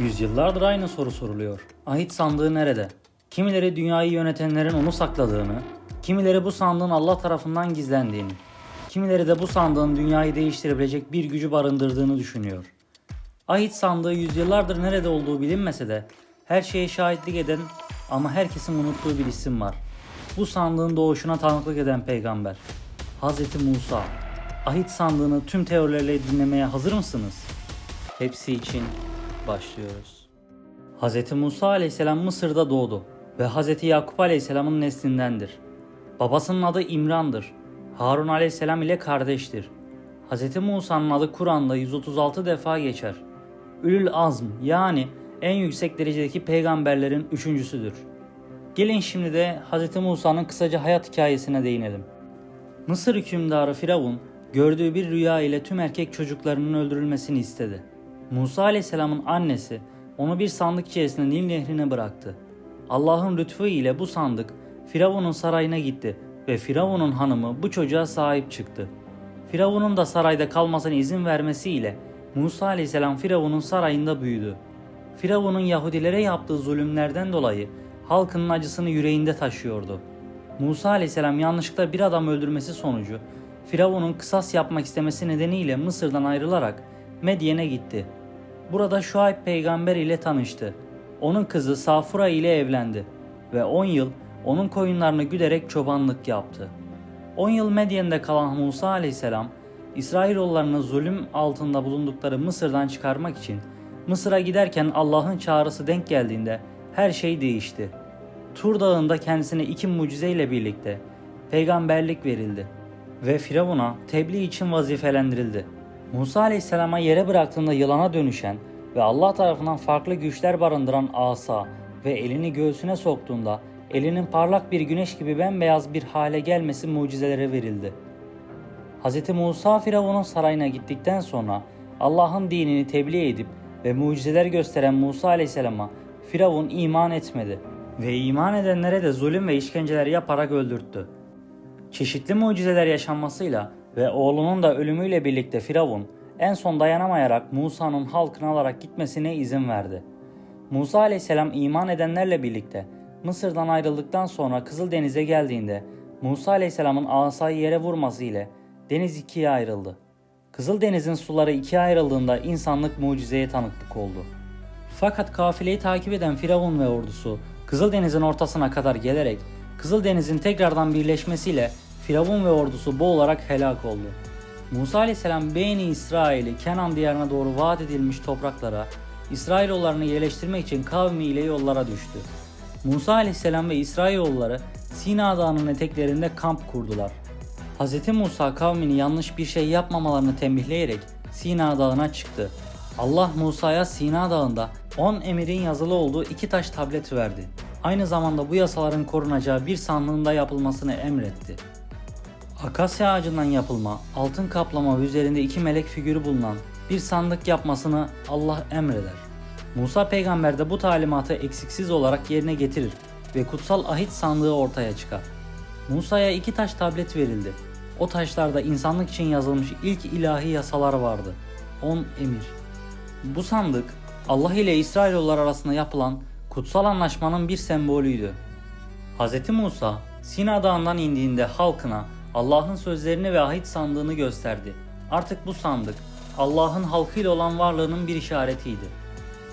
Yüzyıllardır aynı soru soruluyor. Ahit sandığı nerede? Kimileri dünyayı yönetenlerin onu sakladığını, kimileri bu sandığın Allah tarafından gizlendiğini, kimileri de bu sandığın dünyayı değiştirebilecek bir gücü barındırdığını düşünüyor. Ahit sandığı yüzyıllardır nerede olduğu bilinmese de her şeye şahitlik eden ama herkesin unuttuğu bir isim var. Bu sandığın doğuşuna tanıklık eden peygamber. Hz. Musa. Ahit sandığını tüm teorilerle dinlemeye hazır mısınız? Hepsi için başlıyoruz. Hz. Musa aleyhisselam Mısır'da doğdu ve Hz. Yakup aleyhisselamın neslindendir. Babasının adı İmran'dır. Harun aleyhisselam ile kardeştir. Hz. Musa'nın adı Kur'an'da 136 defa geçer. Ülül Azm yani en yüksek derecedeki peygamberlerin üçüncüsüdür. Gelin şimdi de Hz. Musa'nın kısaca hayat hikayesine değinelim. Mısır hükümdarı Firavun gördüğü bir rüya ile tüm erkek çocuklarının öldürülmesini istedi. Musa aleyhisselamın annesi onu bir sandık içerisinde Nil nehrine bıraktı. Allah'ın lütfu ile bu sandık Firavun'un sarayına gitti ve Firavun'un hanımı bu çocuğa sahip çıktı. Firavun'un da sarayda kalmasına izin vermesiyle Musa aleyhisselam Firavun'un sarayında büyüdü. Firavun'un Yahudilere yaptığı zulümlerden dolayı halkının acısını yüreğinde taşıyordu. Musa aleyhisselam yanlışlıkla bir adam öldürmesi sonucu Firavun'un kısas yapmak istemesi nedeniyle Mısır'dan ayrılarak Medyen'e gitti. Burada Şuayb peygamber ile tanıştı. Onun kızı Safura ile evlendi ve 10 yıl onun koyunlarını güderek çobanlık yaptı. 10 yıl Medyen'de kalan Musa aleyhisselam İsrailoğullarını zulüm altında bulundukları Mısır'dan çıkarmak için Mısır'a giderken Allah'ın çağrısı denk geldiğinde her şey değişti. Tur Dağı'nda kendisine iki mucizeyle birlikte peygamberlik verildi ve Firavun'a tebliğ için vazifelendirildi. Musa Aleyhisselam'a yere bıraktığında yılana dönüşen ve Allah tarafından farklı güçler barındıran asa ve elini göğsüne soktuğunda elinin parlak bir güneş gibi bembeyaz bir hale gelmesi mucizelere verildi. Hz. Musa Firavun'un sarayına gittikten sonra Allah'ın dinini tebliğ edip ve mucizeler gösteren Musa Aleyhisselam'a Firavun iman etmedi ve iman edenlere de zulüm ve işkenceler yaparak öldürttü. Çeşitli mucizeler yaşanmasıyla ve oğlunun da ölümüyle birlikte Firavun en son dayanamayarak Musa'nın halkını alarak gitmesine izin verdi. Musa aleyhisselam iman edenlerle birlikte Mısır'dan ayrıldıktan sonra Kızıldeniz'e geldiğinde Musa aleyhisselamın asayı yere vurması ile deniz ikiye ayrıldı. Kızıldeniz'in suları ikiye ayrıldığında insanlık mucizeye tanıklık oldu. Fakat kafileyi takip eden Firavun ve ordusu Kızıldeniz'in ortasına kadar gelerek Kızıldeniz'in tekrardan birleşmesiyle Firavun ve ordusu boğularak helak oldu. Musa aleyhisselam Beni İsrail'i Kenan diyarına doğru vaat edilmiş topraklara İsrailoğullarını yerleştirmek için kavmiyle yollara düştü. Musa aleyhisselam ve İsrailoğulları Sina Dağı'nın eteklerinde kamp kurdular. Hz. Musa kavmini yanlış bir şey yapmamalarını tembihleyerek Sina Dağı'na çıktı. Allah Musa'ya Sina Dağı'nda 10 emirin yazılı olduğu iki taş tablet verdi. Aynı zamanda bu yasaların korunacağı bir sandığın da yapılmasını emretti. Akasya ağacından yapılma, altın kaplama ve üzerinde iki melek figürü bulunan bir sandık yapmasını Allah emreder. Musa peygamber de bu talimatı eksiksiz olarak yerine getirir ve kutsal ahit sandığı ortaya çıkar. Musa'ya iki taş tablet verildi. O taşlarda insanlık için yazılmış ilk ilahi yasalar vardı. 10 emir. Bu sandık Allah ile İsrailoğullar arasında yapılan kutsal anlaşmanın bir sembolüydü. Hz. Musa Sina Dağı'ndan indiğinde halkına Allah'ın sözlerini ve ahit sandığını gösterdi. Artık bu sandık Allah'ın halkıyla olan varlığının bir işaretiydi.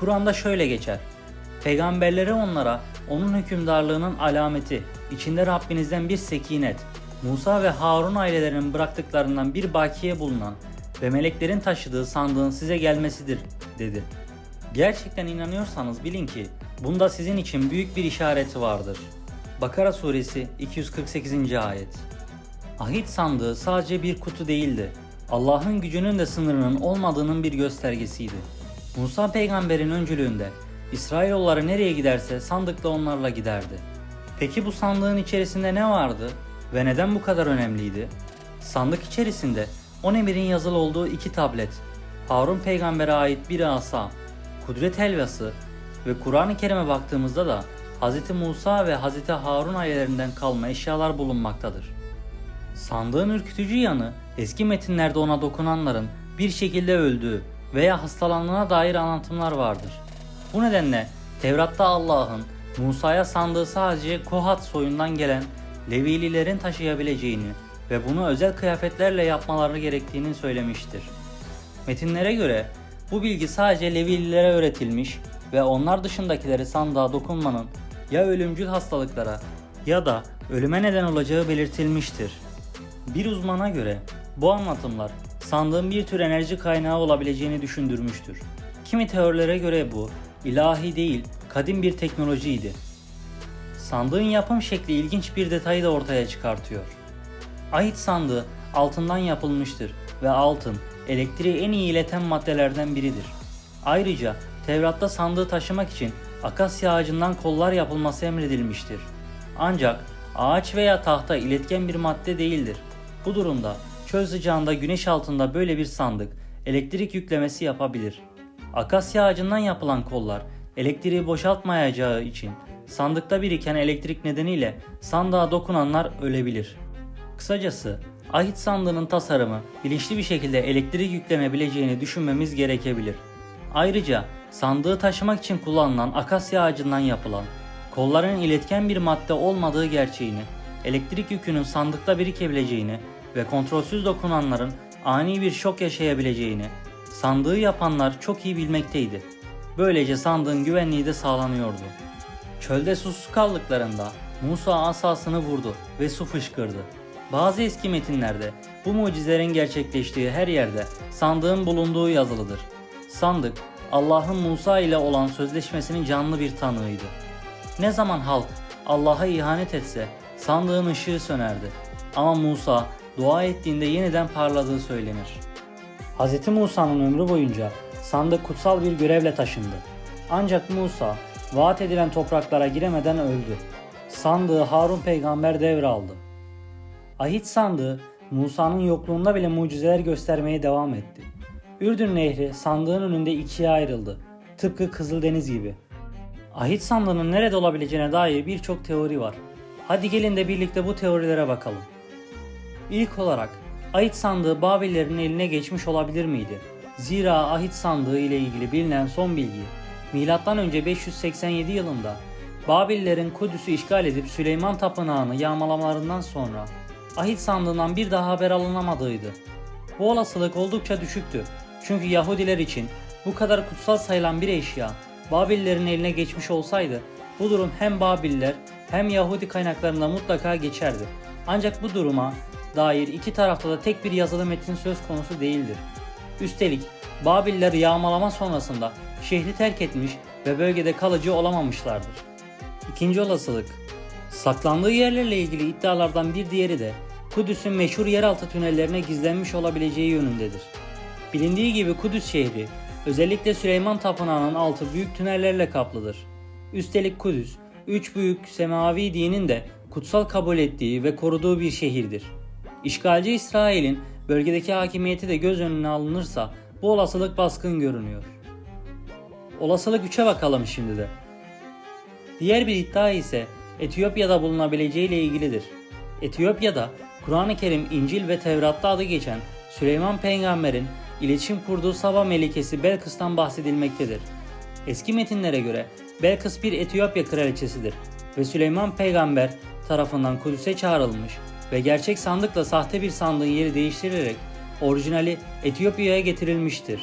Kur'an'da şöyle geçer. Peygamberlere onlara onun hükümdarlığının alameti, içinde Rabbinizden bir sekinet, Musa ve Harun ailelerinin bıraktıklarından bir bakiye bulunan ve meleklerin taşıdığı sandığın size gelmesidir dedi. Gerçekten inanıyorsanız bilin ki bunda sizin için büyük bir işareti vardır. Bakara suresi 248. ayet. Ahit sandığı sadece bir kutu değildi. Allah'ın gücünün de sınırının olmadığının bir göstergesiydi. Musa peygamberin öncülüğünde İsrailoğulları nereye giderse sandıkla onlarla giderdi. Peki bu sandığın içerisinde ne vardı ve neden bu kadar önemliydi? Sandık içerisinde on emirin yazılı olduğu iki tablet, Harun peygambere ait bir asa, kudret helvası ve Kur'an-ı Kerim'e baktığımızda da Hz. Musa ve Hz. Harun ailelerinden kalma eşyalar bulunmaktadır. Sandığın ürkütücü yanı eski metinlerde ona dokunanların bir şekilde öldüğü veya hastalandığına dair anlatımlar vardır. Bu nedenle Tevrat'ta Allah'ın Musa'ya sandığı sadece Kohat soyundan gelen Levililerin taşıyabileceğini ve bunu özel kıyafetlerle yapmaları gerektiğini söylemiştir. Metinlere göre bu bilgi sadece Levililere öğretilmiş ve onlar dışındakileri sandığa dokunmanın ya ölümcül hastalıklara ya da ölüme neden olacağı belirtilmiştir. Bir uzmana göre bu anlatımlar sandığın bir tür enerji kaynağı olabileceğini düşündürmüştür. Kimi teorilere göre bu ilahi değil, kadim bir teknolojiydi. Sandığın yapım şekli ilginç bir detayı da ortaya çıkartıyor. Ahit sandığı altından yapılmıştır ve altın elektriği en iyi ileten maddelerden biridir. Ayrıca Tevrat'ta sandığı taşımak için akasya ağacından kollar yapılması emredilmiştir. Ancak ağaç veya tahta iletken bir madde değildir. Bu durumda çöl sıcağında güneş altında böyle bir sandık elektrik yüklemesi yapabilir. Akasya ağacından yapılan kollar elektriği boşaltmayacağı için sandıkta biriken elektrik nedeniyle sandığa dokunanlar ölebilir. Kısacası ahit sandığının tasarımı bilinçli bir şekilde elektrik yüklenebileceğini düşünmemiz gerekebilir. Ayrıca sandığı taşımak için kullanılan akasya ağacından yapılan kolların iletken bir madde olmadığı gerçeğini, elektrik yükünün sandıkta birikebileceğini ve kontrolsüz dokunanların ani bir şok yaşayabileceğini sandığı yapanlar çok iyi bilmekteydi. Böylece sandığın güvenliği de sağlanıyordu. Çölde susuz kaldıklarında Musa asasını vurdu ve su fışkırdı. Bazı eski metinlerde bu mucizelerin gerçekleştiği her yerde sandığın bulunduğu yazılıdır. Sandık Allah'ın Musa ile olan sözleşmesinin canlı bir tanığıydı. Ne zaman halk Allah'a ihanet etse sandığın ışığı sönerdi. Ama Musa dua ettiğinde yeniden parladığı söylenir. Hz. Musa'nın ömrü boyunca sandık kutsal bir görevle taşındı. Ancak Musa vaat edilen topraklara giremeden öldü. Sandığı Harun peygamber devraldı. Ahit sandığı Musa'nın yokluğunda bile mucizeler göstermeye devam etti. Ürdün Nehri sandığın önünde ikiye ayrıldı. Tıpkı Kızıldeniz gibi. Ahit sandığının nerede olabileceğine dair birçok teori var. Hadi gelin de birlikte bu teorilere bakalım. İlk olarak Ahit sandığı Babillerin eline geçmiş olabilir miydi? Zira Ahit sandığı ile ilgili bilinen son bilgi M.Ö. 587 yılında Babillerin Kudüs'ü işgal edip Süleyman Tapınağı'nı yağmalamalarından sonra Ahit sandığından bir daha haber alınamadığıydı. Bu olasılık oldukça düşüktü. Çünkü Yahudiler için bu kadar kutsal sayılan bir eşya Babillerin eline geçmiş olsaydı bu durum hem Babiller hem Yahudi kaynaklarında mutlaka geçerdi. Ancak bu duruma dair iki tarafta da tek bir yazılı metin söz konusu değildir. Üstelik Babiller yağmalama sonrasında şehri terk etmiş ve bölgede kalıcı olamamışlardır. İkinci olasılık Saklandığı yerlerle ilgili iddialardan bir diğeri de Kudüs'ün meşhur yeraltı tünellerine gizlenmiş olabileceği yönündedir. Bilindiği gibi Kudüs şehri özellikle Süleyman Tapınağı'nın altı büyük tünellerle kaplıdır. Üstelik Kudüs, üç büyük semavi dinin de kutsal kabul ettiği ve koruduğu bir şehirdir. İşgalci İsrail'in bölgedeki hakimiyeti de göz önüne alınırsa bu olasılık baskın görünüyor. Olasılık 3'e bakalım şimdi de. Diğer bir iddia ise Etiyopya'da bulunabileceği ile ilgilidir. Etiyopya'da Kur'an-ı Kerim, İncil ve Tevrat'ta adı geçen Süleyman peygamberin iletişim kurduğu Saba Melikesi Belkıs'tan bahsedilmektedir. Eski metinlere göre Belkıs bir Etiyopya kraliçesidir ve Süleyman peygamber tarafından Kudüs'e çağrılmış ve gerçek sandıkla sahte bir sandığın yeri değiştirilerek orijinali Etiyopya'ya getirilmiştir.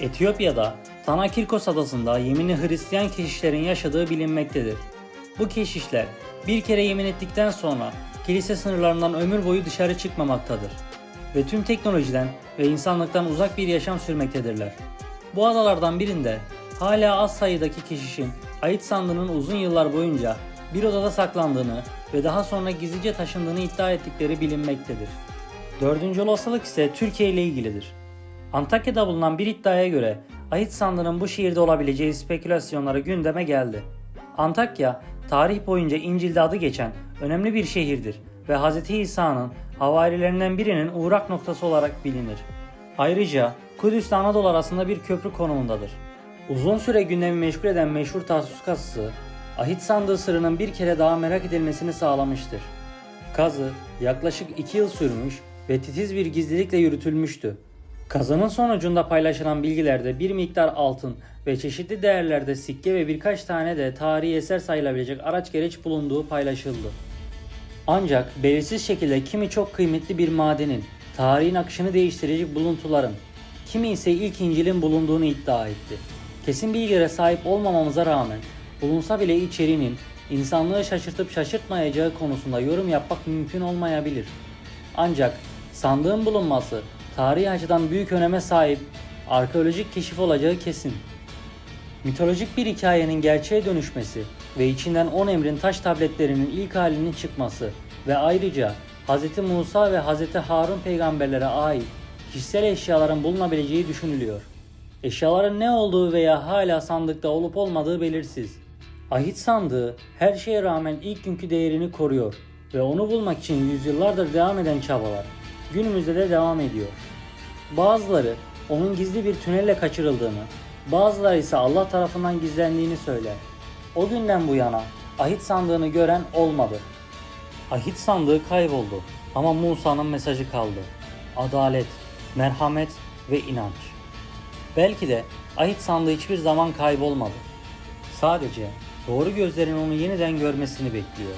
Etiyopya'da Tanakirkos adasında yeminli Hristiyan keşişlerin yaşadığı bilinmektedir. Bu keşişler bir kere yemin ettikten sonra kilise sınırlarından ömür boyu dışarı çıkmamaktadır ve tüm teknolojiden ve insanlıktan uzak bir yaşam sürmektedirler. Bu adalardan birinde hala az sayıdaki keşişin ait sandığının uzun yıllar boyunca bir odada saklandığını ve daha sonra gizlice taşındığını iddia ettikleri bilinmektedir. Dördüncü olasılık ise Türkiye ile ilgilidir. Antakya'da bulunan bir iddiaya göre Ahit sandığının bu şehirde olabileceği spekülasyonları gündeme geldi. Antakya, tarih boyunca İncil'de adı geçen önemli bir şehirdir ve Hz. İsa'nın havarilerinden birinin uğrak noktası olarak bilinir. Ayrıca Kudüs ile Anadolu arasında bir köprü konumundadır. Uzun süre gündemi meşgul eden meşhur Tarsus kazısı, ahit sandığı sırrının bir kere daha merak edilmesini sağlamıştır. Kazı yaklaşık 2 yıl sürmüş ve titiz bir gizlilikle yürütülmüştü. Kazının sonucunda paylaşılan bilgilerde bir miktar altın ve çeşitli değerlerde sikke ve birkaç tane de tarihi eser sayılabilecek araç gereç bulunduğu paylaşıldı. Ancak belirsiz şekilde kimi çok kıymetli bir madenin, tarihin akışını değiştirecek buluntuların, kimi ise ilk İncil'in bulunduğunu iddia etti. Kesin bilgilere sahip olmamamıza rağmen bulunsa bile içeriğinin insanlığı şaşırtıp şaşırtmayacağı konusunda yorum yapmak mümkün olmayabilir. Ancak sandığın bulunması tarihi açıdan büyük öneme sahip arkeolojik keşif olacağı kesin. Mitolojik bir hikayenin gerçeğe dönüşmesi ve içinden 10 emrin taş tabletlerinin ilk halinin çıkması ve ayrıca Hz. Musa ve Hz. Harun peygamberlere ait kişisel eşyaların bulunabileceği düşünülüyor. Eşyaların ne olduğu veya hala sandıkta olup olmadığı belirsiz. Ahit sandığı her şeye rağmen ilk günkü değerini koruyor ve onu bulmak için yüzyıllardır devam eden çabalar günümüzde de devam ediyor. Bazıları onun gizli bir tünelle kaçırıldığını, bazıları ise Allah tarafından gizlendiğini söyler. O günden bu yana ahit sandığını gören olmadı. Ahit sandığı kayboldu ama Musa'nın mesajı kaldı. Adalet, merhamet ve inanç. Belki de ahit sandığı hiçbir zaman kaybolmadı. Sadece doğru gözlerin onu yeniden görmesini bekliyor.